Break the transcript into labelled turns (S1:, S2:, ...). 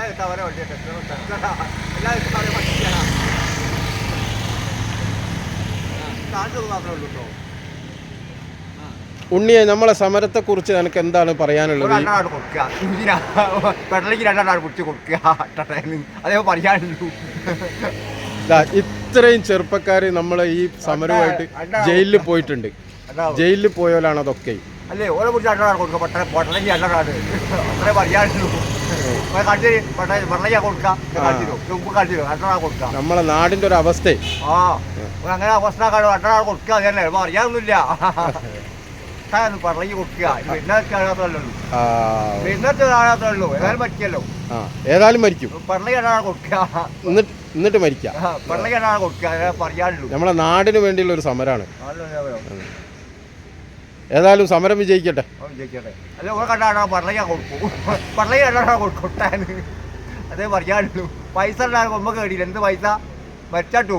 S1: എല്ലാ ദിവസവും അവരെ വണ്ടി എല്ലാ ദിവസവും അവരെ വണ്ടിയാണ് കാണിച്ചത് മാത്രമേ ഉള്ളൂ കേട്ടോ.
S2: ഉണ്ണിയെ നമ്മളെ സമരത്തെക്കുറിച്ച് നിനക്ക് എന്താണ് പറയാനുള്ളത്? ഈ-
S1: രണ്ടാണ് കൊടുക്കുക. എന്തിനാ? പെട്രോളിക്ക് രണ്ടാണ് കുടിച്ച് കൊടുക്കുക. അതേ പറയാനുള്ളൂ.
S2: ഇത്രയും ചെറുപ്പക്കാർ നമ്മളെ ഈ സമരമായിട്ട് ജയിലിൽ പോയിട്ടുണ്ട്. ജയിലിൽ പോയാലാണ് അതൊക്കെ.
S1: അല്ലേ? ഓരോ കുറിച്ച് രണ്ടാണ് കൊടുക്കുക. പെട്ടെന്ന് പൊട്ടലേക്ക് രണ്ടാണ് അത്രേ പറയാനുള്ളൂ.
S2: നമ്മളെ നാടിന്റെ ഒരു അവസ്ഥ.
S1: ആ. അങ്ങനെ അവസ്ഥ കൊടുക്കുക അറിയാനൊന്നുമില്ല. കൊടുക്കുക. ഇന്നത്തെ ഏതായാലും
S2: മരിക്കും.
S1: കൊടുക്കുക.
S2: എന്നിട്ട് മരിക്കാം.
S1: കൊടുക്കുക. പറയാനുള്ളൂ.
S2: നമ്മളെ നാടിന് വേണ്ടിയുള്ള ഒരു സമരമാണ്
S1: ആണല്ലോ
S2: ഏതായാലും സമരം വിജയിക്കട്ടെ.
S1: അവൻ ജയിക്കട്ടെ അല്ല അതേ പറയാനുള്ളൂ. പൈസ ഉണ്ടാകും നമുക്ക് എന്ത് പൈസ? മരിച്ചാട്ട്